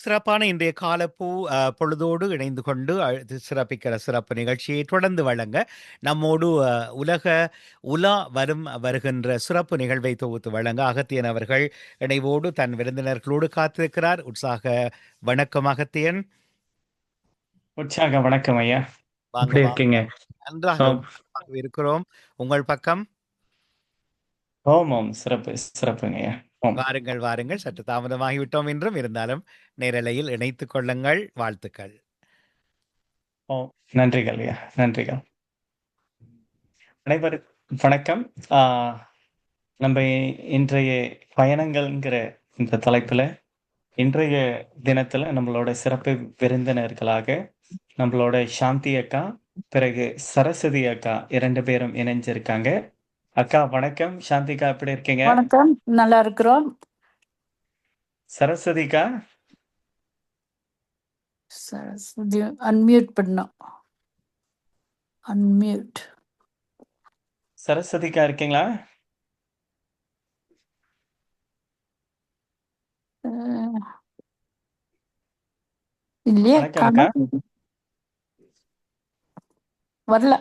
சிறப்பான இன்றைய காலப்பூ பொழுதோடு இணைந்து கொண்டு சிறப்பிக்கிற சிறப்பு நிகழ்ச்சியை தொடர்ந்து வழங்க நம்மோடு உலக உலா வரும் வருகின்ற சிறப்பு நிகழ்வை தொகுத்து வழங்க அகத்தியன் அவர்கள் இணைவோடு தன் விருந்தினர்களோடு காத்திருக்கிறார். உற்சாக வணக்கம் அகத்தியன். உற்சாக வணக்கம் ஐயா. இருக்கீங்க? நன்றாக இருக்கிறோம். உங்கள் பக்கம்? ஓம் ஓம். சிறப்பு சிறப்புங்க ஐயா. வாருங்கள் வாருங்கள். சற்று தாமதமாகிவிட்டோம் என்றும் இருந்தாலும் நேரலையில் இணைத்துக் கொள்ளுங்கள். வாழ்த்துக்கள். ஓம் நன்றிகள் ஐயா. நன்றிகள். அனைவருக்கும் வணக்கம். ஆஹ் நம்ம இன்றைய பயணங்கள்ங்கிற இந்த தலைப்புல இன்றைய தினத்துல நம்மளோட சிறப்பு விருந்தினர்களாக நம்மளோட சாந்தி அக்கா பிறகு சரஸ்வதி அக்கா இரண்டு பேரும் இணைஞ்சிருக்காங்க. அக்கா வணக்கம். சாந்திகா எப்படி இருக்கீங்க? வணக்கம். நல்லா இருக்கிறோம். சரஸ்வதிக்கா? சரஸ்வதி அன்மியூட் பண்ணோம் அன்மியூட் சரஸ்வதிக்கா இருக்கீங்களா? இல்லையே காணோம். வரல.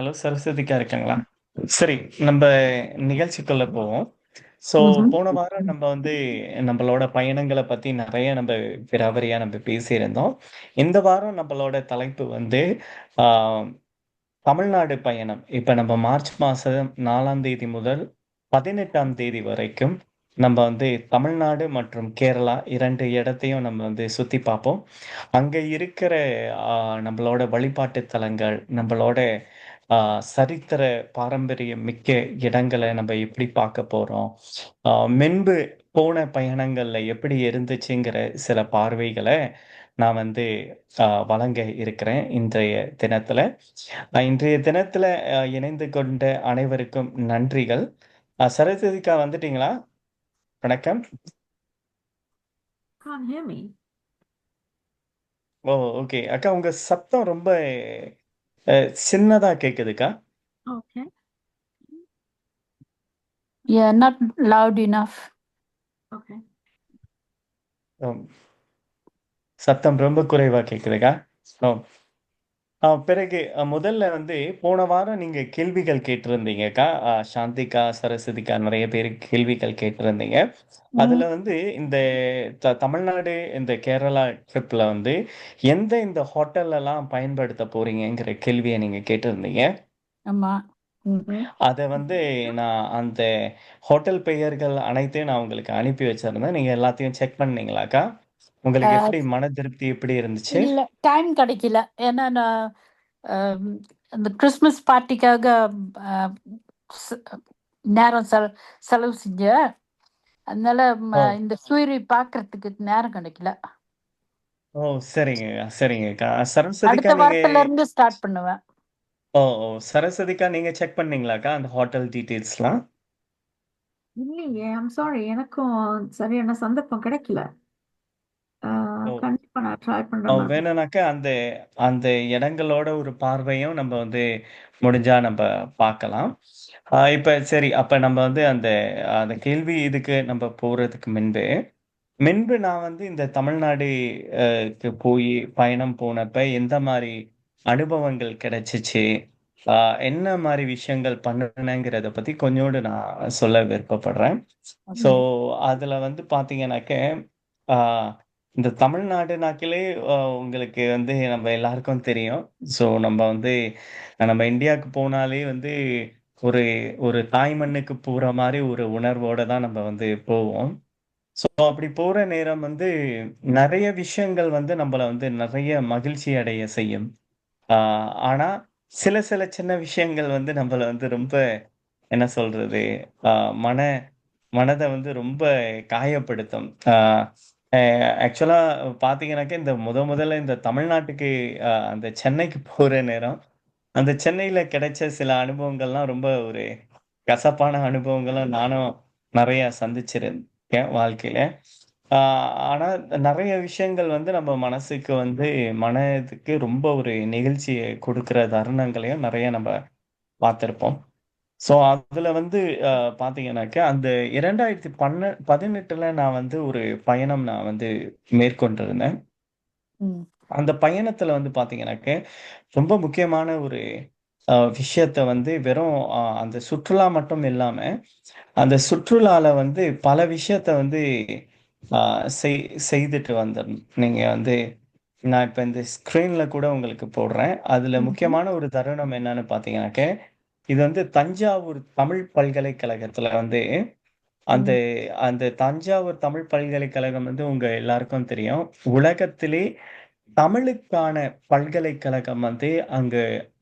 ஹலோ சரஸ்வதிக்கா இருக்காங்களா? சரி நம்ம நிகழ்ச்சிக்குள்ள போவோம். ஸோ. போன வாரம் நம்ம வந்து நம்மளோட பயணங்களை பத்தி நிறைய நம்ம விராவரியா நம்ம பேசியிருந்தோம். இந்த வாரம் நம்மளோட தலைப்பு வந்து ஆஹ், தமிழ்நாடு பயணம். இப்ப நம்ம மார்ச் மாசம் நாலாம் தேதி முதல் பதினெட்டாம் தேதி வரைக்கும் நம்ம வந்து தமிழ்நாடு மற்றும் கேரளா இரண்டு இடத்தையும் நம்ம வந்து சுத்தி பார்ப்போம். அங்க இருக்கிற நம்மளோட வழிபாட்டு தலங்கள் நம்மளோட சரித்திர பாரம்பரியம் மிக்க இடங்களை நம்ம எப்படி பார்க்க போறோம்? ஆஹ், முன்பு போன பயணங்கள்ல எப்படி இருந்துச்சுங்கிற சில பார்வைகளை நான் வந்து வழங்க இருக்கிறேன் இன்றைய தினத்துல. இன்றைய தினத்துல இணைந்து கொண்ட அனைவருக்கும் நன்றிகள். சரஸ்வதிக்கா வந்துட்டீங்களா? வணக்கம். Can't hear me. O okay. அக்கா உங்க சத்தம் ரொம்ப சின்னதா கேக்குதுக்கா Okay. Yeah, not loud enough. Okay. ஆம். சத்தம் ரொம்ப குறைவா கேக்குதுக்கா ஓ ஆ, பிறகு அ, முதல்ல வந்து போன வாரம் நீங்க கேள்விகள் கேட்டிருந்தீங்கக்கா சாந்திகா சரஸ்வதிக்கா நிறைய பேர் கேள்விகள் கேட்டிருந்தீங்க. ம், அதுல வந்து இந்த த- தமிழ்நாடு இந்த கேரளா ட்ரிப்ல வந்து எந்த இந்த ஹோட்டல் எல்லாம் பயன்படுத்த போறீங்கங்கிற கேள்வியை நீங்க கேட்டிருந்தீங்க. ஆமா. ம்ஹும். அதை வந்து நான் அந்த ஹோட்டல் பெயர்கள் அனைத்தையும் நான் உங்களுக்கு அனுப்பி வச்சிருந்தேன். நீங்க எல்லாத்தையும் செக் பண்ணீங்களாக்கா உங்களுக்கு எப்படி மன திருப்தி எப்படி இருந்துச்சு? இல்ல டைம் கிடைக்கல. ஏன்னா நான் ஆம், அந்த கிறிஸ்மஸ் பார்ட்டிக்காக ஆ, ச- நேரம் செல செலவு செஞ்சேன் அதனால ம, ஓ. இந்த சூரி பார்க்கறதுக்கு நேரம் கிடைக்கல. ஓ சரிங்கக்கா சரிங்கக்கா. சரஸ்வதிக்கா அடுத்த நீங்க வாரத்துல இருந்து ஸ்டார்ட் பண்ணுவேன். ஓ ஓ சரஸ்வதிக்கா நீங்க செக் பண்ணீங்களாக்கா அந்த ஹோட்டல் டீட்டெயில்ஸ்லாம் இல்லையே ஐம் சாரி எனக்கும் சரியான சந்தர்ப்பம் கிடைக்கல. ஓ. கண்டிப்பா நான் ட்ரை பண்றேன் மேம் வேணும்னாக்கா அந்த அந்த இடங்களோட ஒரு பார்வையும் நம்ம வந்து முடிஞ்சா நம்ம பார்க்கலாம். ஆஹ் இப்ப சரி அப்ப நம்ம வந்து அந்த அந்த கேள்வி இதுக்கு நம்ம போறதுக்கு முன்பு முன்பு நான் வந்து இந்த தமிழ்நாடு அஹ், க்கு போய் பயணம் போனப்ப எந்த மாதிரி அனுபவங்கள் கிடைச்சிச்சு? ஆஹ், என்ன மாதிரி விஷயங்கள் பண்ணுனேங்கிறத பத்தி கொஞ்சோண்டு நான் சொல்ல விருப்பப்படுறேன். ம். அதுல வந்து பாத்தீங்கன்னாக்க ஆஹ், இந்த தமிழ்நாடுனாக்கிலே ஆஹ், உங்களுக்கு வந்து நம்ம எல்லாருக்கும் தெரியும். ஸோ நம்ம வந்து நம்ம இந்தியாவுக்கு போனாலே வந்து ஒரு ஒரு தாய் மண்ணுக்கு போற மாதிரி ஒரு உணர்வோட தான் நம்ம வந்து போவோம். ஸோ அப்படி போற நேரம் வந்து நிறைய விஷயங்கள் வந்து நம்மள வந்து நிறைய மகிழ்ச்சி அடைய செய்யும். ஆஹ் ஆனா சில சில சின்ன விஷயங்கள் வந்து நம்மள வந்து ரொம்ப என்ன சொல்றது ஆஹ் மன மனதை வந்து ரொம்ப காயப்படுத்தும். ஆக்சுவலா பார்த்தீங்கன்னாக்கா இந்த முத முதல்ல இந்த தமிழ்நாட்டுக்கு ஆஹ் அந்த சென்னைக்கு போற நேரம் அந்த சென்னையில கிடைச்ச சில அனுபவங்கள்லாம் ரொம்ப ஒரு கசப்பான அனுபவங்களும் நானும் நிறைய சந்திச்சிருக்கேன் வாழ்க்கையில ஆஹ் ஆனா நிறைய விஷயங்கள் வந்து நம்ம மனசுக்கு வந்து மனதுக்கு ரொம்ப ஒரு நெகிழ்ச்சியை கொடுக்கிற தருணங்களையும் நிறைய நம்ம பார்த்திருப்போம். ஸோ அதுல வந்து அ பார்த்தீங்கன்னாக்க, அந்த 2018 18ல நான் வந்து ஒரு பயணம் நான் வந்து மேற்கொண்டிருந்தேன். ம். அந்த பயணத்துல வந்து பார்த்தீங்கன்னாக்க, ரொம்ப முக்கியமான ஒரு அ விஷயத்த வந்து வெறும் அ அந்த சுற்றுலா மட்டும் இல்லாம, அந்த சுற்றுலால வந்து பல விஷயத்த வந்து அ செய் செய்துட்டு வந்தேன். நீங்க வந்து நான் இப்ப இந்த ஸ்க்ரீன்ல கூட உங்களுக்கு போடுறேன். அதுல ம்ஹ்ம். முக்கியமான ஒரு தருணம் என்னன்னு பார்த்தீங்கன்னாக்க, இது வந்து தஞ்சாவூர் தமிழ் பல்கலைக்கழகத்துல வந்து அந்த. அந்த தஞ்சாவூர் தமிழ் பல்கலைக்கழகம் வந்து உங்க எல்லாருக்கும் தெரியும். உலகத்திலே தமிழுக்கான பல்கலைக்கழகம் வந்து அங்க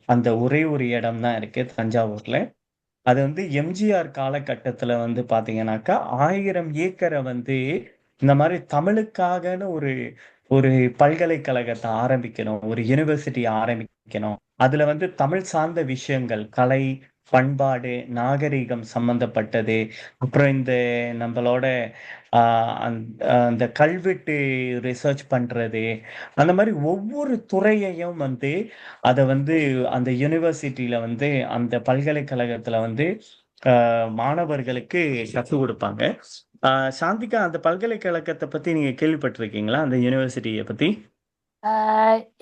அந்த ஒரே ஒரு இடம் தான் இருக்கு தஞ்சாவூர்ல. அது வந்து எம்ஜிஆர் காலகட்டத்துல வந்து பார்த்தீங்கன்னாக்கா, 1000 ஏக்கர வந்து இந்த மாரி தமிழுக்காகன்னு ஒரு ஒரு பல்கலைக்கழகத்தை ஆரம்பிக்கணும். ஒரு யூனிவர்சிட்டி ஆரம்பிக்கணும். அதுல வந்து தமிழ் சார்ந்த விஷயங்கள், கலை, பண்பாடு, நாகரீகம் சம்பந்தப்பட்டது. அப்புறம் இந்த நம்மளோட அந் அந்த கல்வெட்டு ரிசர்ச் பண்றது. அந்த மாதிரி ஒவ்வொரு துறையையும் வந்து அதை வந்து அந்த யூனிவர்சிட்டியில வந்து அந்த பல்கலைக்கழகத்துல வந்து மாணவர்களுக்கு கத்துக் குடுப்பாங்க. சாந்திகா அந்த பல்கலைக்கழகத்த பத்தி நீங்க கேள்விப்பட்டிருக்கீங்களா? அந்த யுனிவர்சிட்டிய பத்தி?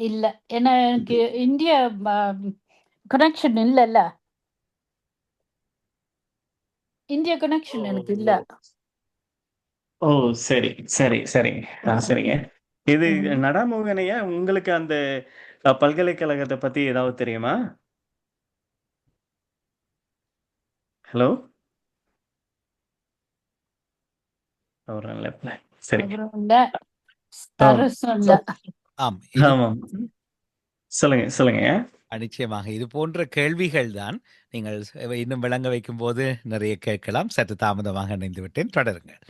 இல்ல. ஏன்னா எனக்கு இந்தியா கனெக்ஷன் இல்லல்ல. இந்தியா கனெக்ஷன் எனக்கு இல்ல. ஓ! சரி, சரி. ஆ சரிங்க. இது ம். நடாமோகன் ஐயா, உங்களுக்கு அந்த பல்கலைக்கழகத்த பத்தி ஏதாவது தெரியுமா? ஹலோ? இல்ல. இல்ல. ஆம். இது ஆமாம். சொல்லுங்க, சொல்லுங்க. நிச்சயமாக. இது போன்ற கேள்விகள் தான் நீங்கள் இன்னும் விளங்க வைக்கும்போது நிறைய கேட்கலாம். சற்று தாமதமாக இணைந்து விட்டேன். தொடருங்கள்.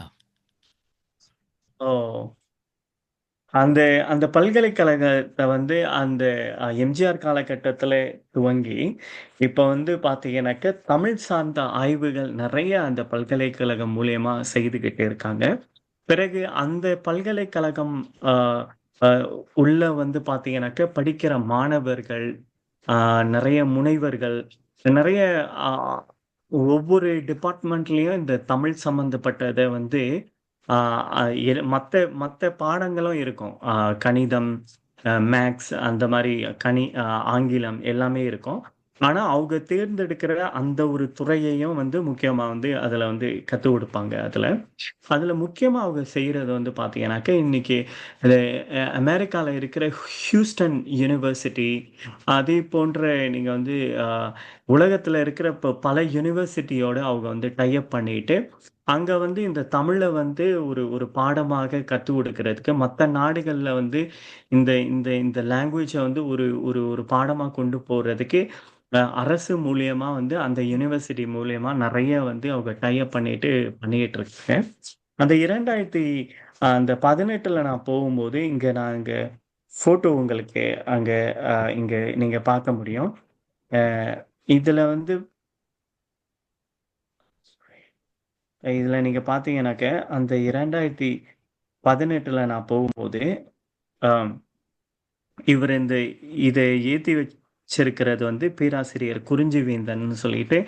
ஆ. ஓ! அந்த அந்த பல்கலைக்கழகத்தை வந்து அந்த எம்ஜிஆர் காலகட்டத்தில் துவங்கி, இப்போ வந்து பார்த்தீங்கன்னாக்க, தமிழ் சார்ந்த ஆய்வுகள் நிறைய அந்த பல்கலைக்கழகம் மூலயமா செய்துக்கிட்டு இருக்காங்க. பிறகு அந்த பல்கலைக்கழகம் உள்ள வந்து பார்த்தீங்கன்னாக்க, படிக்கிற மாணவர்கள், நிறைய முனைவர்கள், நிறைய ஒவ்வொரு டிபார்ட்மெண்ட்லேயும் இந்த தமிழ் சம்மந்தப்பட்டதை வந்து மற்ற மற்ற எ பாடங்களும் இருக்கும். கணிதம், மேக்ஸ் அந்த மாதிரி கணி ஆங்கிலம் எல்லாமே இருக்கும். ஆனா, அவங்க தேர்ந்தெடுக்கிற அந்த ஒரு துறையையும் வந்து முக்கியமா வந்து அதுல வந்து கத்துக் கொடுப்பாங்க அதுல. அதுல முக்கியமா அவங்க செய்யறது வந்து பாத்தீங்கன்னாக்க இன்னைக்கு அமெரிக்கால இருக்கிற ஹியூஸ்டன் யுனிவர்சிட்டி, அதே போன்ற நீங்க வந்து உலகத்துல இருக்கிற இப்போ பல யுனிவர்சிட்டியோட அவங்க வந்து டைப் பண்ணிட்டு, அங்க வந்து இந்த தமிழை வந்து ஒரு ஒரு பாடமாக கற்றுக் கொடுக்கறதுக்கு மத்த நாடுகள்ல வந்து இந்த இந்த இந்த லாங்குவேஜ வந்து ஒரு ஒரு ஒரு பாடமா கொண்டு போறதுக்கு, அ அரசு மூலியமா வந்து அந்த யுனிவர்சிட்டி மூலியமா நெறைய வந்து அவங்க டை அப் பண்ணிட்டு பண்ணிக்கிட்டு இருக்காங்க. அந்த 2000 அந்த 18ல நான் போகும்போது, இங்க நான் இங்க ஃபோட்டோ உங்களுக்கு அங்க அ இங்க நீங்க பார்க்க முடியும். அ இதுல வந்து இதுல நீங்க பாத்தீங்கன்னாக்க, அந்த 2018ல நான் போகும்போது, அ இவரு இந்த இத ஏத்தி வச்சிருக்கிறது வந்து பேராசிரியர் குறிஞ்சிவேந்தன்னு சொல்லிட்டு,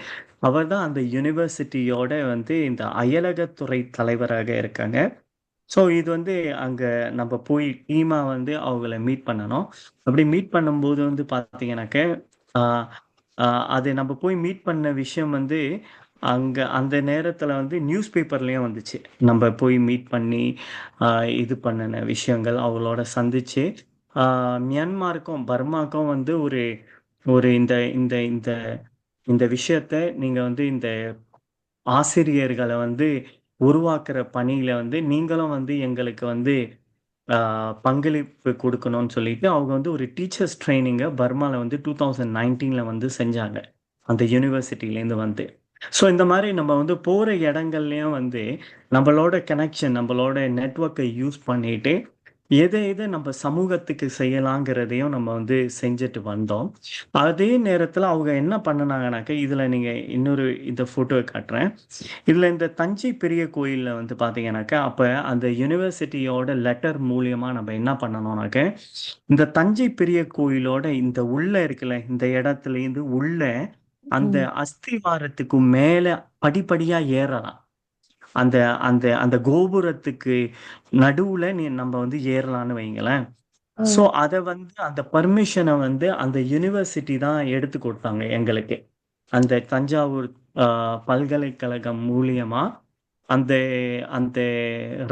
அவர் தான் அந்த யுனிவர்சிட்டியோட வந்து இந்த அயலகத்துறை தலைவராக இருக்காங்க. ஸோ இது வந்து அங்கே நம்ம போய் டீமாக வந்து அவங்கள மீட் பண்ணணும். அப்படி மீட் பண்ணும்போது வந்து பார்த்தீங்கன்னாக்க, அது நம்ம போய் மீட் பண்ண விஷயம் வந்து, அங்கே அந்த நேரத்தில் வந்து நியூஸ் பேப்பர்லேயும் வந்துச்சு. நம்ம போய் மீட் பண்ணி, இது பண்ணின விஷயங்கள் அவங்களோட சந்திச்சு, மியான்மாருக்கும், பர்மாக்கும் வந்து ஒரு ஒரு இந்த இந்த இந்த இந்த விஷயத்த நீங்கள் வந்து இந்த ஆசிரியர்களை வந்து உருவாக்குற பணியில வந்து நீங்களும் வந்து எங்களுக்கு வந்து பங்களிப்பு கொடுக்கணும்னு சொல்லிட்டு, அவங்க வந்து ஒரு டீச்சர்ஸ் ட்ரைனிங்கை பர்மாவில் வந்து 2019ல வந்து செஞ்சாங்க. அந்த யுனிவர்சிட்டிலேருந்து வந்து. ஸோ இந்த மாதிரி நம்ம வந்து போகிற இடங்கள்லையும் வந்து, நம்மளோட கனெக்ஷன், நம்மளோட நெட்ஒர்க்கை யூஸ் பண்ணிட்டு, எதை எதை நம்ம சமூகத்துக்கு செய்யலாங்கிறதையும் நம்ம வந்து செஞ்சுட்டு வந்தோம். அதே நேரத்துல அவங்க என்ன பண்ணுனாங்கனாக்க, இதுல நீங்க இன்னொரு இந்த ஃபோட்டோவ காட்டுறேன். இதுல இந்த தஞ்சை பெரிய கோயில்ல வந்து பார்த்தீங்கன்னாக்க, அப்ப அந்த யுனிவர்சிட்டியோட லெட்டர் மூலியமா நம்ம என்ன பண்ணணும்னாக்க, இந்த தஞ்சை பெரிய கோயிலோட இந்த உள்ள இருக்குல்ல, இந்த இடத்துலேருந்து உள்ள அந்த. அஸ்திவாரத்துக்கு மேல படிப்படியா ஏறலாம். அந்த அந்த அந்த கோபுரத்துக்கு நடுவுல நீ நம்ம வந்து ஏறலான்னு வைங்களேன். ஸோ ம். அத வந்து அந்த பர்மிஷன வந்து அந்த யுனிவர்சிட்டி தான் எடுத்து குடுத்தாங்க எங்களுக்கு. அந்த தஞ்சாவூர் பல்கலைக்கழகம் மூலியமா அந்த அந்த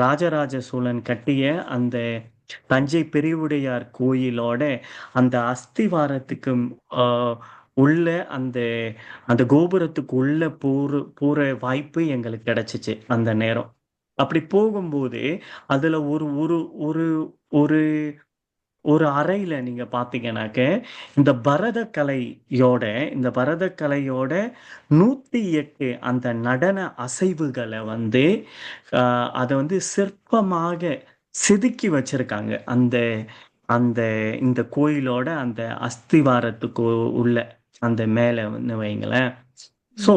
ராஜராஜ சோழன் கட்டிய அந்த தஞ்சை பெரியவுடையார் கோயிலோட அந்த அஸ்திவாரத்துக்கு அ உள்ள அந்த அந்த கோபுரத்துக்குள்ள போற போற வாய்ப்பு எங்களுக்கு கிடைச்சிச்சு அந்த நேரம். அப்படி போகும்போது, அதுல ஒரு ஒரு ஒரு ஒரு ஒரு அறையில நீங்க பாத்தீங்கன்னாக்க இந்த பரதக்கலையோட இந்த பரதக்கலையோட 108 அந்த நடன அசைவுகளை வந்து அதை வந்து சிற்பமாக செதுக்கி வச்சிருக்காங்க. அந்த அந்த இந்த கோயிலோட அந்த அஸ்திவாரத்துக்கு உள்ள அந்த மேல வந்து வைங்களேன். ஸோ.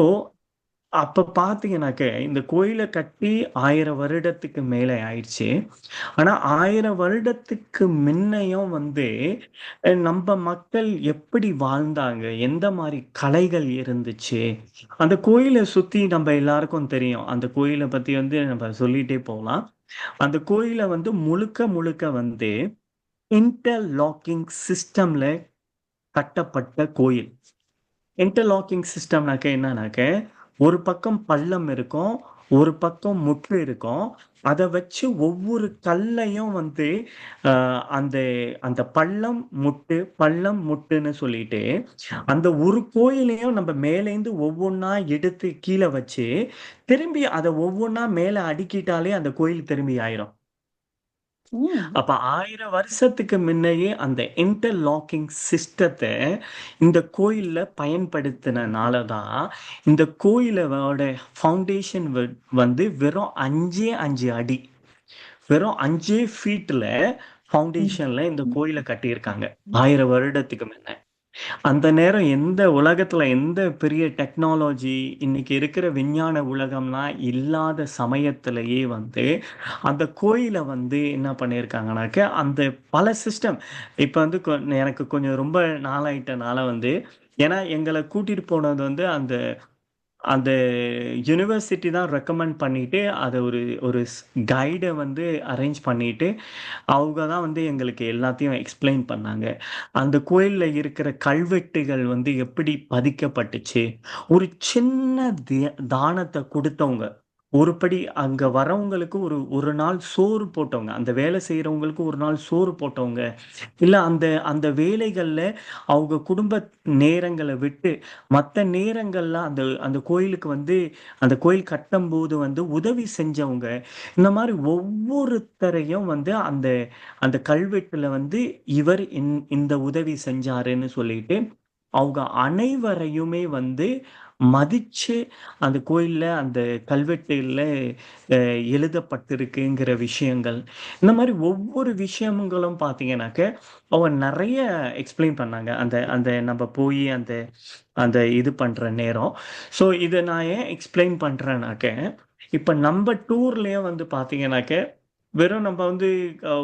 அப்ப பார்த்தீங்கன்னாக்க, இந்த கோயில கட்டி 1000 வருடத்துக்கு மேல ஆயிடுச்சு. ஆனா 1000 வருடத்துக்கு முன்னையும் வந்து அ நம்ப மக்கள் எப்படி வாழ்ந்தாங்க? எந்த மாரி கலைகள் இருந்துச்சு? அந்த கோயில சுத்தி நம்ப எல்லாருக்கும் தெரியும். அந்த கோயில பத்தி வந்து நம்ம சொல்லிட்டே போலாம். அந்த கோயில வந்து முழுக்க முழுக்க வந்து இன்டர்லாக்கிங் சிஸ்டம்ல கட்டப்பட்ட கோயில். இன்டர்லாக்கிங் சிஸ்டம்னாக்க என்னன்னாக்க, ஒரு பக்கம் பள்ளம் இருக்கும். ஒரு பக்கம் முற்று இருக்கும். அதை வச்சு ஒவ்வொரு கல்லையும் வந்து அந்த அந்த பள்ளம், முட்டு, பள்ளம், முட்டுன்னு சொல்லிட்டு, அந்த ஒரு கோயிலையும் நம்ம மேலேருந்து ஒவ்வொன்றா எடுத்து கீழே வச்சு, திரும்பி அதை ஒவ்வொன்றா மேலே அடுக்கிட்டாலே அந்த கோயில் திரும்பி ஆயிரும். ம். அப்ப 1000 வருஷத்துக்கு முன்னையே அந்த இன்டர்லாக்கிங் சிஸ்டத்த இந்த கோயில்ல பயன்படுத்தினனால தான், இந்த கோயிலோட ஃபவுண்டேஷன் வந்து வெறும் 5ஏ 5 அடி. வெறும் 5 ஃபீட்ல. ஃபவுண்டேஷன்ல இந்த கோயில கட்டியிருக்காங்க. 1000 வருடத்துக்கு முன்ன. அந்த நேரம் எந்த உலகத்துல எந்த பெரிய டெக்னாலஜி இன்னைக்கு இருக்கிற விஞ்ஞான உலகம்லாம் இல்லாத சமயத்திலேயே வந்து, அந்த கோயில வந்து என்ன பண்ணியிருக்காங்கனாக்க, அந்த பல சிஸ்டம் இப்ப வந்து கொ எனக்கு கொஞ்சம் ரொம்ப நாளாயிட்டனால வந்து ஏன்னா எங்களை கூட்டிட்டு போனது வந்து அந்த அந்த யுனிவர்சிட்டி தான் ரெக்கமெண்ட் பண்ணிவிட்டு அதை ஒரு ஒரு ஸ் வந்து அரேஞ்ச் பண்ணிட்டு, அவங்க தான் வந்து எங்களுக்கு எல்லாத்தையும் எக்ஸ்ப்ளைன் பண்ணாங்க. அந்த கோயிலில் இருக்கிற கல்வெட்டுகள் வந்து எப்படி பதிக்கப்பட்டுச்சு? ஒரு சின்ன தானத்தை கொடுத்தவங்க ஒரு படி அங்க வரவங்களுக்கு ஒரு ஒரு நாள் சோறு போட்டவங்க. அந்த வேலை செய்கிறவங்களுக்கு ஒரு நாள் சோறு போட்டவங்க. இல்ல அந்த அந்த வேலைகள்ல அவங்க குடும்ப நேரங்களை விட்டு, மத்த நேரங்கள்ல அந்த அந்த கோயிலுக்கு வந்து அந்த கோயில் கட்டும்போது வந்து உதவி செஞ்சவங்க. இந்த மாதிரி ஒவ்வொருத்தரையும் வந்து அந்த அந்த கல்வெட்டுல வந்து இவர் இந் இந்த உதவி செஞ்சாருன்னு சொல்லிட்டு, அவங்க அனைவரையுமே வந்து மதித்து அந்த கோயிலில் அந்த கல்வெட்டுல எழுதப்பட்டிருக்குங்கிற விஷயங்கள். இந்த மாதிரி ஒவ்வொரு விஷயங்களும் பார்த்தீங்கன்னாக்க, அவங்க நிறைய எக்ஸ்ப்ளைன் பண்ணாங்க. அந்த அந்த நம்ம போய் அந்த அந்த இது பண்ணுற நேரம். ஸோ இதை நான் ஏன் எக்ஸ்ப்ளைன் பண்ணுறேனாக்க இப்போ நம்ம டூர்லேயே வந்து பார்த்தீங்கன்னாக்க, வெறும் நம்ம வந்து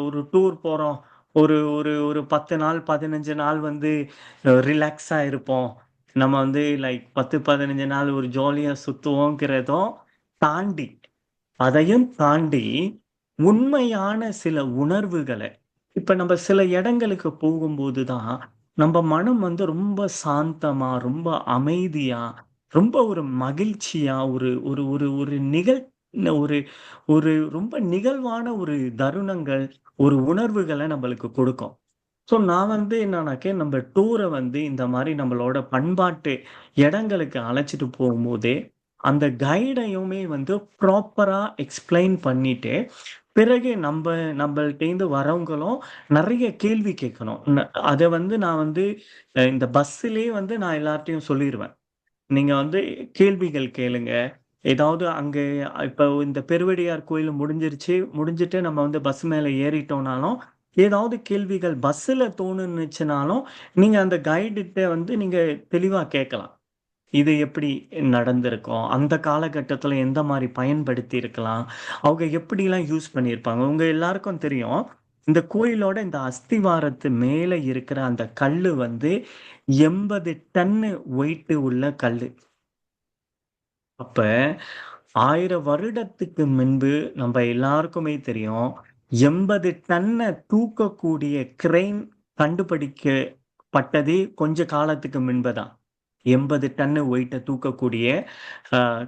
ஒரு டூர் போகிறோம் ஒரு ஒரு ஒரு 10 நாள், 15 நாள் வந்து ரிலாக்ஸாக இருப்போம். நம்ம வந்து லைக் 10, 15 நாள் ஒரு ஜாலியாக சுற்றுவோங்கிறதும் தாண்டி, அதையும் தாண்டி உண்மையான சில உணர்வுகளை இப்போ நம்ம சில இடங்களுக்கு போகும்போது தான், நம்ம மனம் வந்து ரொம்ப சாந்தமாக ரொம்ப அமைதியாக ரொம்ப ஒரு மகிழ்ச்சியாக ஒரு ஒரு ஒரு ஒரு நிகழ் ஒரு ஒரு ரொம்ப நிகழ்வான ஒரு தருணங்கள், ஒரு உணர்வுகளை நம்மளுக்கு கொடுக்கும். ஸோ நான் வந்து என்னன்னாக்கே நம்ம டூரை வந்து இந்த மாதிரி நம்மளோட பண்பாட்டு இடங்களுக்கு அழைச்சிட்டு போகும்போதே, அந்த கைடையுமே வந்து ப்ராப்பராக எக்ஸ்ப்ளைன் பண்ணிட்டு, பிறகு நம்ம நம்மள்டேந்து வரவங்களும் நிறைய கேள்வி கேட்கணும். அதை வந்து நான் வந்து இந்த பஸ்ஸிலேயே வந்து நான் எல்லார்ட்டையும் சொல்லிடுவேன் நீங்கள் வந்து கேள்விகள் கேளுங்க. ஏதாவது அங்கே இப்போ இந்த பெருவடியார் கோயில் முடிஞ்சிருச்சு முடிஞ்சிட்டு நம்ம வந்து பஸ் மேலே ஏறிட்டோம்னாலும் ஏதாவது கேள்விகள் பஸ்ஸில் தோணுச்சுனாலும் நீங்கள் அந்த கைடுகிட்ட வந்து நீங்கள் தெளிவாக கேட்கலாம். இது எப்படி நடந்திருக்கும்? அந்த காலகட்டத்தில் எந்த மாதிரி பயன்படுத்தி இருக்கலாம் அவங்க எப்படிலாம் யூஸ் பண்ணியிருப்பாங்க? உங்க எல்லாருக்கும் தெரியும். இந்த கோயிலோட இந்த அஸ்திவாரத்து மேலே இருக்கிற அந்த கல் வந்து எண்பது டன்னு ஒயிட்டு உள்ள கல் அப்போ ஆயிரம் வருடத்துக்கு முன்பு நம்ம எல்லாருக்குமே தெரியும். எண்பது டன்னை தூக்கக்கூடிய கிரெயின் கண்டுபிடிக்கப்பட்டதே கொஞ்ச காலத்துக்கு முன்பு தான் எண்பது டன்னு ஒயிட்டை தூக்கக்கூடிய ஆஹ்,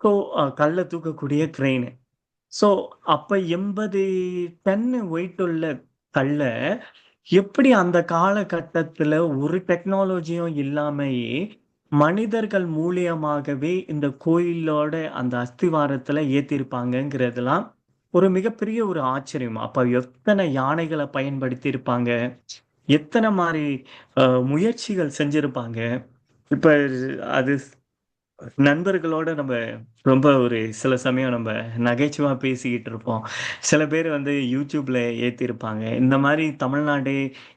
ஸோ கல்லை தூக்கக்கூடிய கிரெயின் ஸோ அப்போ எண்பது டன்னு ஒயிட் உள்ள கல்லை எப்படி அந்த காலகட்டத்தில் ஒரு டெக்னாலஜியும் இல்லாமையே மனிதர்கள் மூலியமாகவே இந்த கோயிலோட அந்த அஸ்திவாரத்தில் ஏற்றிருப்பாங்கங்கிறதுலாம் ஒரு மிகப்பெரிய ஒரு ஆச்சரியம். அப்ப எத்தனை யானைகளை பயன்படுத்தி இருப்பாங்க எத்தனை மாதிரி முயற்சிகள் செஞ்சிருப்பாங்க? இப்ப அது நண்பர்களோட நம்ம ரொம்ப ஒரு சில சமயம் நம்ம நகைச்சுவா பேசிக்கிட்டு இருப்போம் சில பேர் வந்து யூடியூப்ல ஏத்திருப்பாங்க. இந்த மாதிரி தமிழ்நாடு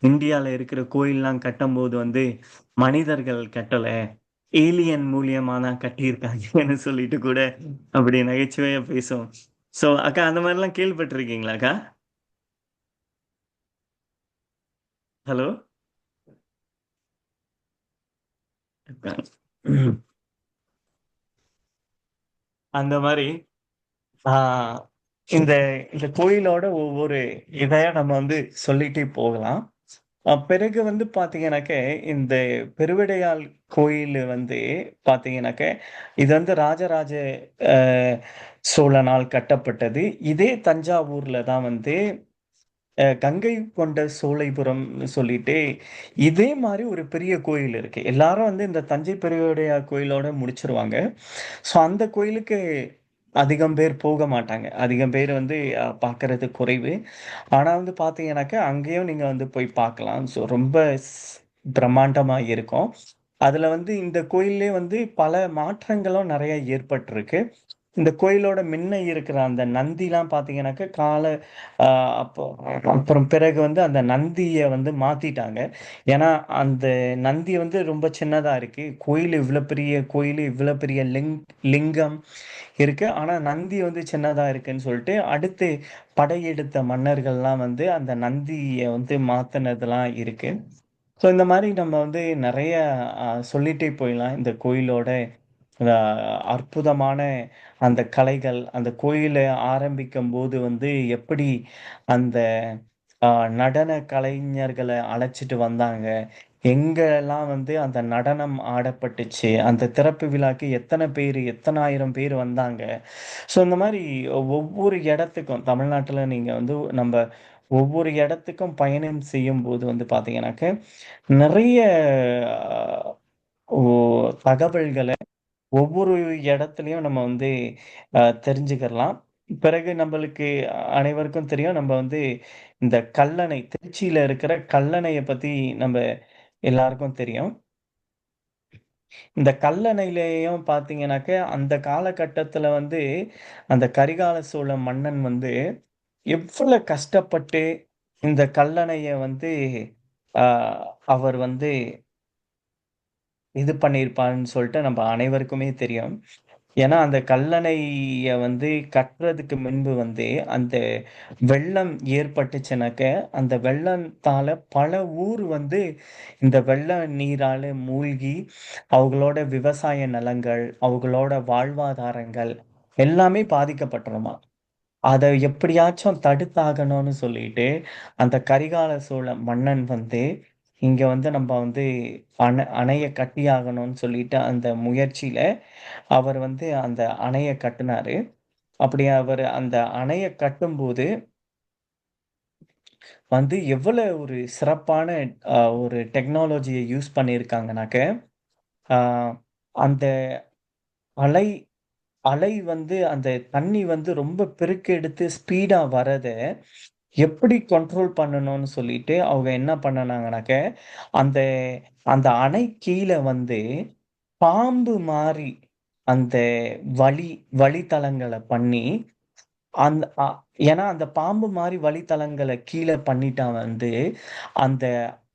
இந்தியால இருக்கிற கோயில்லாம் கட்டும்போது வந்து மனிதர்கள் கட்டலை ஏலியன் மூலியமா தான் கட்டியிருக்காங்கன்னு சொல்லிட்டு கூட அப்படி நகைச்சுவையா பேசுவோம். சோ அக்கா அந்த மாதிரிலாம் கேள்விப்பட்டிருக்கீங்களா அக்கா? ஹலோ அக்கா. அந்த மாதிரி ஆஹ் இந்த இந்த கோயிலோட ஒவ்வொரு இதையா நம்ம வந்து சொல்லிட்டே போகலாம். பிறகு வந்து பார்த்தீங்கன்னாக்க இந்த பெருவிடையாள் கோயில் வந்து பார்த்தீங்கன்னாக்க இது வந்து ராஜராஜ சோழனால் கட்டப்பட்டது. இதே தஞ்சாவூர்ல தான் வந்து கங்கை கொண்ட சோலைபுரம்னு சொல்லிட்டு இதே மாதிரி ஒரு பெரிய கோயில் இருக்கு. எல்லாரும் வந்து இந்த தஞ்சை பெருவுடையார் கோயிலோட முடிச்சிருவாங்க. ஸோ அந்த கோயிலுக்கு அதிகம் பேர் போக மாட்டாங்க. அதிகம் பேர் வந்து பார்க்கறது குறைவு. ஆனால் வந்து பார்த்தீங்கன்னாக்கா அங்கேயும் நீங்கள் வந்து போய் பார்க்கலாம் ஸோ ரொம்ப பிரம்மாண்டமாக இருக்கும். அதில் வந்து இந்த கோயிலே வந்து பல மாற்றங்களும் நிறைய ஏற்பட்டிருக்கு. இந்த கோயிலோட முன்ன இருக்கிற அந்த நந்திலாம் பார்த்தீங்கன்னாக்கா கால ஆஹ் அப்போ அப்புறம் பிறகு வந்து அந்த நந்தியை வந்து மாற்றிட்டாங்க ஏன்னா அந்த நந்தி வந்து ரொம்ப சின்னதாக இருக்கு. கோயில் இவ்வளோ பெரிய கோயில் இவ்வளோ பெரிய லிங் லிங்கம் இருக்கு. ஆனால் நந்தி வந்து சின்னதாக இருக்குன்னு சொல்லிட்டு அடுத்து படையெடுத்த மன்னர்கள்லாம் வந்து அந்த நந்தியை வந்து மாத்தினதெல்லாம் இருக்கு. ஸோ இந்த மாதிரி நம்ம வந்து நிறைய சொல்லிகிட்டே போயிடலாம் இந்த கோயிலோட அற்புதமான அந்த கலைகள் அந்த கோயிலை ஆரம்பிக்கும் போது வந்து எப்படி அந்த ஆஹ், நடன கலைஞர்களை அழைச்சிட்டு வந்தாங்க? எங்கெல்லாம் வந்து அந்த நடனம் ஆடப்பட்டுச்சு? அந்த திறப்பு விழாக்கு எத்தனை பேர் எத்தனாயிரம் பேர் வந்தாங்க? ஸோ இந்த மாதிரி ஒவ்வொரு இடத்துக்கும் தமிழ்நாட்டில் நீங்கள் வந்து நம்ம ஒவ்வொரு இடத்துக்கும் பயணம் செய்யும் போது வந்து பார்த்தீங்கன்னாக்க நிறைய ஓ தகவல்களை ஒவ்வொரு இடத்துலையும் நம்ம வந்து ஆஹ், தெரிஞ்சுக்கலாம் பிறகு நம்மளுக்கு அனைவருக்கும் தெரியும் நம்ம வந்து இந்த கல்லணை திருச்சியில இருக்கிற கல்லணையை பத்தி நம்ம எல்லாருக்கும் தெரியும். இந்த கல்லணையிலேயும் பார்த்தீங்கன்னாக்க அந்த காலகட்டத்தில் வந்து அந்த கரிகால சோழ மன்னன் வந்து எவ்வளவு கஷ்டப்பட்டு இந்த கல்லணையை வந்து ஆஹ், அவர் வந்து இது பண்ணியிருப்பான்னு சொல்லிட்டு நம்ம அனைவருக்குமே தெரியும். ஏன்னா அந்த கல்லணையை வந்து கட்டுறதுக்கு முன்பு வந்து அந்த வெள்ளம் ஏற்பட்டுச்சுனாக்க அந்த வெள்ளத்தால பல ஊர் வந்து இந்த வெள்ள நீரால மூழ்கி அவங்களோட விவசாய நிலங்கள் அவங்களோட வாழ்வாதாரங்கள் எல்லாமே பாதிக்கப்பட்டுருமா? அதை எப்படியாச்சும் தடுத்தாகணும்னு சொல்லிட்டு அந்த கரிகால சோழ மன்னன் வந்து இங்க வந்து நம்ம வந்து அணை அணையை கட்டியாகணும்னு சொல்லிட்டு அந்த முயற்சியில அவர் வந்து அந்த அணையை கட்டினாரு. அப்படி அவர் அந்த அணையை கட்டும்போது வந்து எவ்வளவு ஒரு சிறப்பான ஒரு டெக்னாலஜியை யூஸ் பண்ணியிருக்காங்கனாக்க ஆஹ், அந்த அலை அலை வந்து அந்த தண்ணி வந்து ரொம்ப பெருக்கெடுத்து ஸ்பீடா வரத எப்படி கண்ட்ரோல் பண்ணணும்னு சொல்லிட்டு அவங்க என்ன பண்ணனாங்கனாக்க அந்த அந்த அணை கீழே வந்து பாம்பு மாதிரி அந்த வழி வழித்தலங்களை பண்ணி அந்த அ- ஏன்னா அந்த பாம்பு மாதிரி வழித்தலங்களை கீழே பண்ணிட்டா வந்து அந்த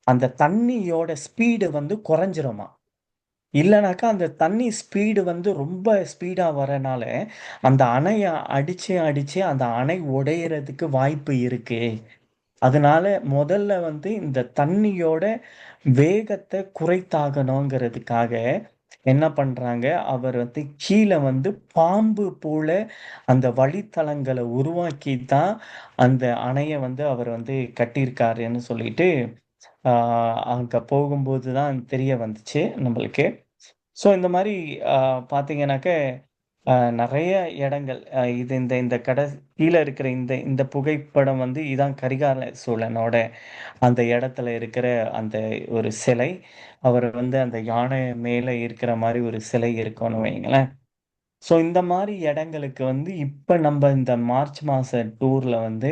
அந்த தண்ணியோட ஸ்பீடு வந்து குறைஞ்சிருமா? இல்லைனாக்கா அந்த தண்ணி ஸ்பீடு வந்து ரொம்ப ஸ்பீடாக வரனால அந்த அணையை அடிச்சு அடிச்சு அந்த அணை உடையிறதுக்கு வாய்ப்பு இருக்கு. அதனால முதல்ல வந்து இந்த தண்ணியோட வேகத்தை குறைத்தாகணுங்கிறதுக்காக என்ன பண்ணுறாங்க அவர் வந்து கீழே வந்து பாம்பு போல அந்த வழித்தலங்களை உருவாக்கி தான் அந்த அணையை வந்து அவர் வந்து கட்டியிருக்காருன்னு சொல்லிட்டு அங்கே போகும்போது தான் தெரிய வந்துச்சு நம்மளுக்கு. ஸோ இந்த மாதிரி ஆஹ் பார்த்தீங்கன்னாக்க ஆஹ் நிறைய இடங்கள் இது இந்த இந்த கடை கீழே இருக்கிற இந்த இந்த புகைப்படம் வந்து இதான் கரிகால சோழனோட அந்த இடத்துல இருக்கிற அந்த ஒரு சிலை. அவர் வந்து அந்த யானை மேலே இருக்கிற மாதிரி ஒரு சிலை இருக்கும்னு வைங்களேன் ஸோ இந்த மாதிரி இடங்களுக்கு வந்து இப்போ நம்ம இந்த மார்ச் மாத டூரில் வந்து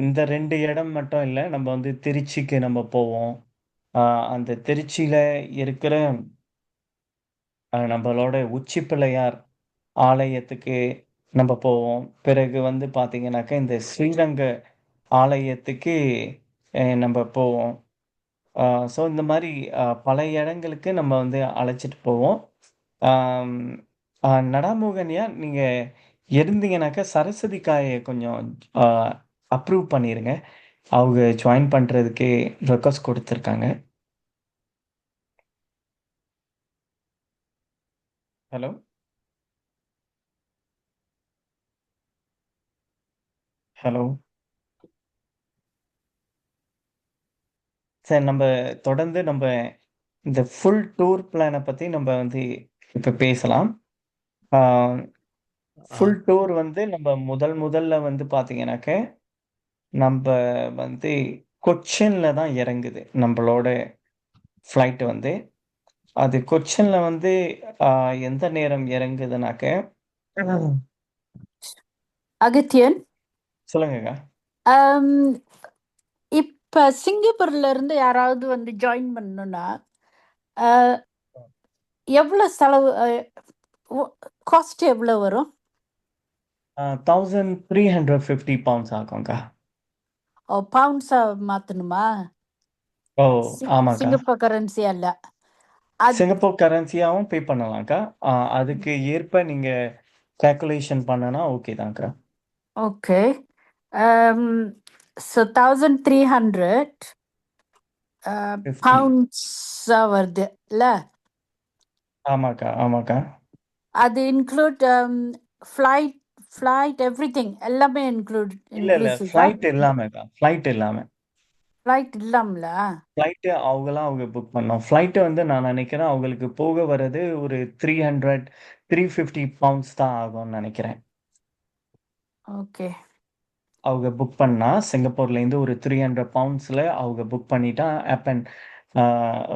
இந்த ரெண்டு இடம் மட்டும் இல்லை நம்ம வந்து திருச்சிக்கு நம்ம போவோம். அந்த திருச்சியில் இருக்கிற நம்மளோட உச்சி பிள்ளையார் ஆலயத்துக்கு நம்ம போவோம். பிறகு வந்து பார்த்தீங்கன்னாக்கா இந்த ஸ்ரீரங்க ஆலயத்துக்கு நம்ம போவோம். ஸோ இந்த மாதிரி பல இடங்களுக்கு நம்ம வந்து அழைச்சிட்டு போவோம். ஆம், நடாமோகன்யா நீங்கள் இருந்தீங்கன்னாக்கா சரஸ்வதி காயை கொஞ்சம் அப்ரூவ் பண்ணிடுங்க அவங்க ஜாயின் பண்ணுறதுக்கு ரெக்வஸ்ட் கொடுத்துருக்காங்க. ஹலோ ஹலோ சார் நம்ம தொடர்ந்து நம்ம இந்த ஃபுல் டூர் பிளானை பற்றி நம்ம வந்து இப்போ பேசலாம். ஃபுல் டூர் வந்து நம்ம முதல் முதல்ல வந்து பார்த்தீங்கன்னாக்க நம்ம வந்து கொச்சின்ல தான் இறங்குது நம்மளோட ஃப்ளைட் வந்து. அது கொச்சின்ல வந்து ஆஹ், எந்த நேரம் இறங்குதுனாக்க? அகத்தியன். சொல்லுங்கக்கா. ஆம், இப்ப சிங்கப்பூர்ல இருந்து யாராவது வந்து ஜாயின் பண்ணணும்னா அஹ், எவ்வளவு செலவு காஸ்ட் எவ்வளவு வரும்? Thousand three hundred fifty pounds ஆகும்க்கா. ஓ பவுண்ட்ஸா மாத்தணுமா? ஓ சி- ஆமாக்கா. சிங்கப்பூர் கரன்சி அல்ல. அது சிங்கப்பூர் கரன்சியாகவும் பே பண்ணலாம்க்கா. ஆஹ், அதுக்கு ஏற்ப நீங்கள் கேல்குலேஷன் பண்ணனா ஓகே தான்க்கா. Okay. So thousand three hundred fifty பவுண்ட்ஸா வருது இல்ல? ஆமாக்கா ஆமாக்கா. அது include flight flight everything எல்லாமே இன்க்ளூட் இல்லை இல்லை இன்க்ளூசிவா ஃப்ளைட் இல்லாமக்கா ஃப்ளைட் இல்லாமல் ஃப்ளைட் இல்லாமல? ஃப்ளைட்டு அவங்களாம் அவங்க புக் பண்ணோம். ஃப்ளைட்டு வந்து நான் நினைக்கிறேன் அவங்களுக்கு போக வர்றது ஒரு three hundred three fifty pounds தான் ஆகும்னு நினைக்கிறேன். ஓகே அவங்க புக் பண்ணா சிங்கப்பூர்லேருந்து ஒரு த்ரீ ஹண்ட்ரட் பவுண்ட்ஸில் அவங்க புக் பண்ணிட்டா ஆப் அண்ட்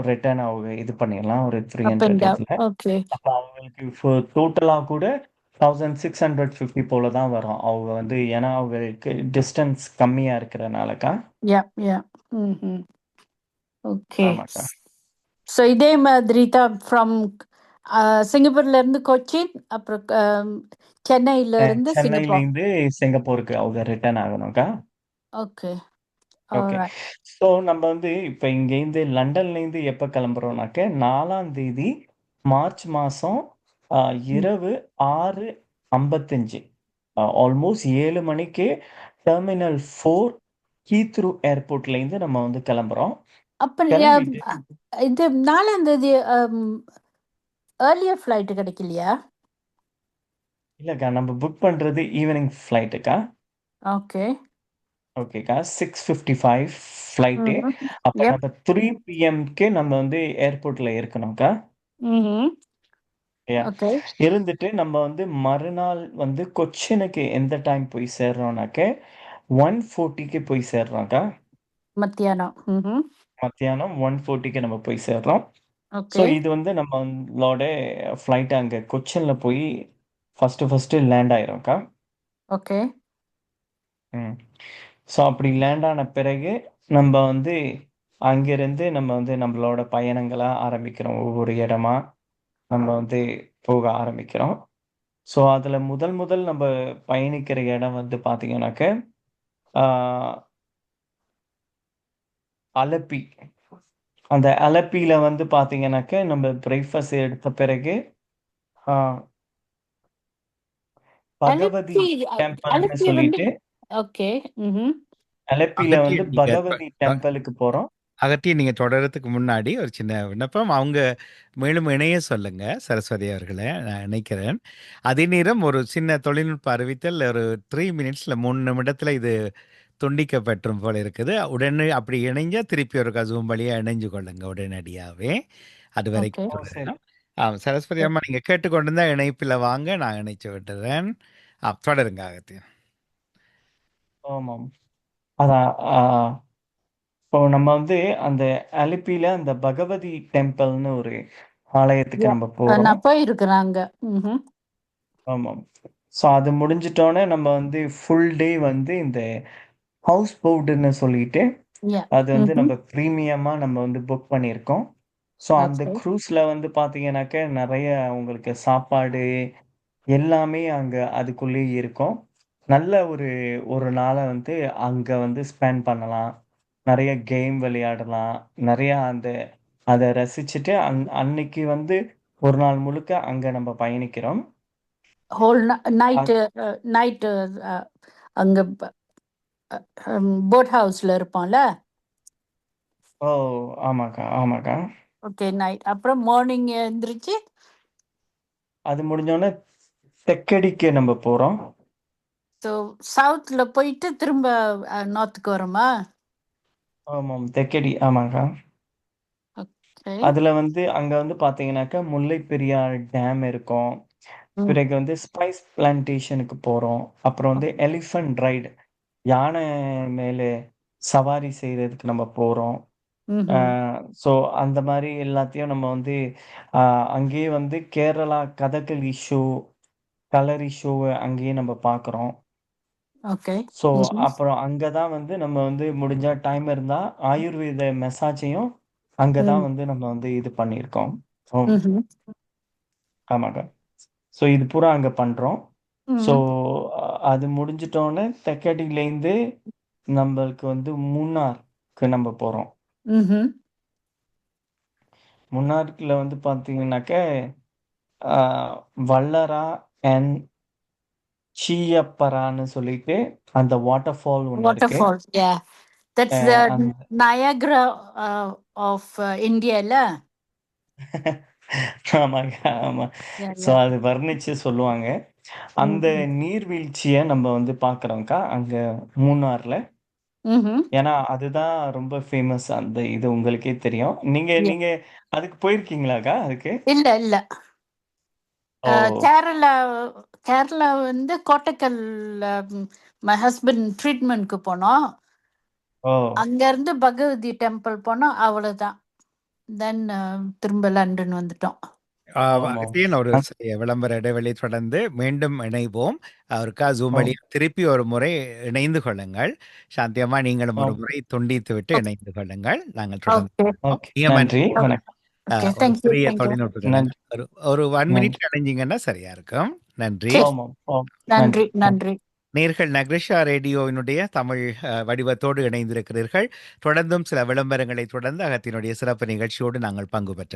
ரிட்டர்ன் அவங்க இது பண்ணிடலாம். ஒரு three up and hundred down இதில். ஓகே அப்போ அவங்களுக்கு டோட்டலாக கூட தௌசண்ட் சிக்ஸ் ஹண்ட்ரட் ஃபிஃப்டி போல தான் வரும். அவங்க வந்து ஏன்னா அவங்களுக்கு டிஸ்டன்ஸ் கம்மியாக இருக்கிறனாலக்கா யா யா ஓகே ஸோ இதே மாதிரி தான் ஃப்ரம் சிங்கப்பூர்ல இருந்து கொச்சின் அப்புறம் um, சென்னையில இருந்து சிங்கப்பூர். சென்னையிலேருந்து சிங்கப்பூருக்கு அவங்க ரிட்டர்ன் ஆகணும்க்கா. ஓகே ஓகே ஸோ நம்ம வந்து இப்போ இங்கேருந்து லண்டன்லேருந்து எப்போ கிளம்புறோம்னாக்க நாலாம் தேதி மார்ச் மாதம் இரவு ஆறு ஐம்பத்தஞ்சு. ஆல்மோஸ்ட் ஏழு மணிக்கு டெர்மினல் ஃபோர் ஹீத்ரூ ஏர்போர்ட்லேருந்து நம்ம வந்து கிளம்புறோம். அப்போ இது நாலாம் தேதி ஏர்லியர் ஃப்ளைட் கிடைக்கலையா? இல்லைக்கா நம்ம புக் பண்ணுறது ஈவினிங் ஃப்ளைட்டுக்கா ஓகே. ஓகேக்கா சிக்ஸ் ஃபிஃப்டி ஃபைவ் ஃப்ளைட்டு அப்போ நம்ம த்ரீ பிஎம்க்கு நம்ம வந்து ஏர்போர்ட்டில் இருக்கணும்க்கா. Yeah okay. இருந்துட்டு நம்ம வந்து மறுநாள் வந்து கொச்சினுக்கு எந்த டைம் போய் சேர்றோம்னாக்க ஒன் ஃபோர்ட்டிக்கு போய் சேர்றோம்க்கா. மத்தியானம். மத்தியானம் ஒன் ஃபோர்ட்டிக்கு நம்ம போய் சேர்றோம். ஸோ ஓகே இது வந்து நம்மளோட ஃப்ளைட் அங்கே கொச்சினில் போய் ஃபஸ்ட்டு ஃபஸ்ட்டு லேண்ட் ஆயிரும்க்கா. ஓகே. ம். ஸோ அப்படி லேண்ட் ஆன பிறகு நம்ம வந்து அங்கிருந்து நம்ம வந்து நம்மளோட பயணங்களை ஆரம்பிக்கிறோம் ஒவ்வொரு இடமா. நம்ம வந்து போக ஆரம்பிக்கிறோம். ஸோ அதுல முதல் முதல் நம்ம பயணிக்கிற இடம் வந்து பார்த்தீங்கன்னாக்க, அலப்பி. அந்த அலப்பியில வந்து பார்த்தீங்கன்னாக்க, நம்ம பிரேக்ஃபாஸ்ட் எடுத்த பிறகு, ஆ பகவதி டெம்பிள்னு சொல்லிட்டு ஓகே. அலப்பியில வந்து பகவதி டெம்பிளுக்கு போறோம். அகத்தியன் நீங்க தொடர்றதுக்கு முன்னாடி ஒரு சின்ன விண்ணப்பம். அவங்க மேலும் இணைய சொல்லுங்க, சரஸ்வதி அவர்கள. நான் இணைக்கிறேன். அதே நேரம் ஒரு சின்ன தொழில்நுட்ப அறிவித்தல் ஒரு 3 மினிட்ஸ்ல 3 நிமிடத்துல இது துண்டிக்கப்பட்டுரும் போல இருக்குது. உடனே அப்படி இணைஞ்சா திருப்பி ஒருக்கா Zoom வழியா இணைஞ்சு கொள்ளுங்க உடனடியாவே. ஓகே. அதுவரைக்கும் ஓ! சரி. தொடரலாம். ஆ சரஸ்வதி. அம்மா நீங்க கேட்டுக்கொண்டிருந்தா இணைப்பில வாங்க. நான் இணைச்சு விட்டுறேன். ஆ தொடருங்க அகத்தியன். ஆமாம். அதான் இப்போ நம்ம வந்து அந்த அலிப்பில அந்த பகவதி டெம்பிள்னு ஒரு ஆலயத்துக்கு நம்ம போறோம். நான் போயிருக்கிறேன் அங்க. ம்ஹ்ம். ஆமாம். ஸோ அது முடிஞ்சிட்டோனே நம்ம வந்து ஃபுல் டே வந்து இந்த ஹவுஸ் போட்ன்னு சொல்லிட்டு, யா. அது வந்து ம்ஹ்ம். நம்ம பிரீமியமா நம்ம வந்து புக் பண்ணியிருக்கோம். ஸோ அந்த ஓகே. க்ரூஸ்ல வந்து பார்த்தீங்கன்னாக்க, நெறைய உங்களுக்கு சாப்பாடு எல்லாமே அங்க அதுக்குள்ளேயே இருக்கும். நல்ல ஒரு ஒரு நாள வந்து அங்க வந்து ஸ்பெண்ட் பண்ணலாம். நெறைய கேம் விளையாடலாம். நெறையா அந்த அத ரசிச்சுட்டு அன் அன்னைக்கு வந்து ஒரு நாள் முழுக்க அங்க நம்ம பயணிக்கிறோம். ஹோல் ந அ நைட்டு அ நைட்டு அ அங்க ப அ போட் ஹவுஸ்ல இருப்போம்ல. ஓ! ஆமாக்கா, ஆமாக்கா. Okay night. அப்புறம் மார்னிங் எந்திரிச்சு அது முடிஞ்சோனே தெக்கடிக்கு நம்ம போறோம். ஸோ சவுத்ல போயிட்டு திரும்ப அ நார்த்துக்கு வரோமா? ஆமாம். தெக்கடி ஆமாக்கா. ஓகே. அதுல வந்து அங்க வந்து பார்த்தீங்கன்னாக்கா, முல்லை பெரியாறு டேம் இருக்கும். ம். பிறகு வந்து ஸ்பைஸ் பிளான்டேஷனுக்கு போறோம். அப்புறம் வந்து எலிஃபண்ட் ரைடு. யானை மேல சவாரி செய்றதுக்கு நம்ம போறோம். ஆ ம்ஹ்ம். ஸோ அந்த மாரி எல்லாத்தையும் நம்ம வந்து அ அங்கேயே வந்து கேரளா கதகளி ஷோ, கலரி ஷோவ அங்கேயே நம்ம பார்க்குறோம். ஓகே. ஸோ ம்ஹ்ம். அப்புறம் அங்க தான் வந்து நம்ம வந்து முடிஞ்சா டைம் இருந்தா ஆயுர்வேத மசாஜையும் அங்க தான் ம். வந்து நம்ம வந்து இது பண்ணியிருக்கோம். ம்ஹ்ம். ஆமாக்கா. ஸோ இது பூரா அங்க பண்றோம். ஸோ ம். அது முடிஞ்சிட்டோனே தெக்கடியிலேருந்து நம்பளுக்கு வந்து மூணாருக்கு நம்ம போறோம். ம்ஹ்ம். மூணாறுல வந்து பார்த்தீங்கன்னாக்க, ஆ வல்லரா அண்ட் சீயப்பரான்னு சொல்லிட்டு அந்த வாட்டர் ஃபால் ஒண்ணு இருக்கு. Waterfalls yeah. A that's the அந்த நயாகரா அ ஆஃப் இந்தியால. ஆமாங்க, ஆமா. Yeah so. அது வர்ணிச்சு சொல்லுவாங்க. அந்த ம்ஹ்ம். நீர்வீழ்ச்சிய நம்ம வந்து பார்க்குறோம்க்கா, அங்க மூணார்ல. ம்ஹ்ம். ஏன்னா, அதுதான் ரொம்ப ஃபேமஸ் அந்த இது உங்களுக்கே தெரியும். நீங்க. நீங்க அதுக்கு போயிருக்கீங்களாக்கா அதுக்கு? இல்ல, இல்ல. ஓ! கேரளா கேரளா வந்து கோட்டக்கல் மை ஹஸ்பண்ட் ட்ரீட்மெண்ட்க்கு போனோம். ஓ! அங்கருந்து பகவதி டெம்பிள் போனோம். அவ்வளோதான். தென் திரும்ப லண்டன் வந்துட்டோம். ஒரு விளம்பர இடைவெளி தொடர்ந்து மீண்டும் இணைவோம். Zoom ஓ! வழியா திருப்பி ஒரு முறை இணைந்து கொள்ளுங்கள். சாந்தி அம்மா நீங்களும் ஒரு! முறை துண்டித்துவிட்டு ஓ இணைந்து கொள்ளுங்கள். நாங்கள் தொடர்ந்து. ஒரு தேங்க் யூ. சிறிய தேங்க் யூ. தொழில்நுட்ப ஒரு நன்றி. ஒரு ஒரு 1 நன்றி. மினிட்ல இணைஞ்சீங்கன்னா சரியா இருக்கும். நன்றி. நன்றி, நன்றி. நேர்கள் நக்ரிஷா ரேடியோவினுடைய தமிழ் வடிவத்தோடு இணைந்திருக்கிறீர்கள். தொடர்ந்தும் சில விளம்பரங்களை தொடர்ந்து அகத்தினுடைய சிறப்பு நிகழ்ச்சியோடு நாங்கள் பங்கு பெற்றலாம்.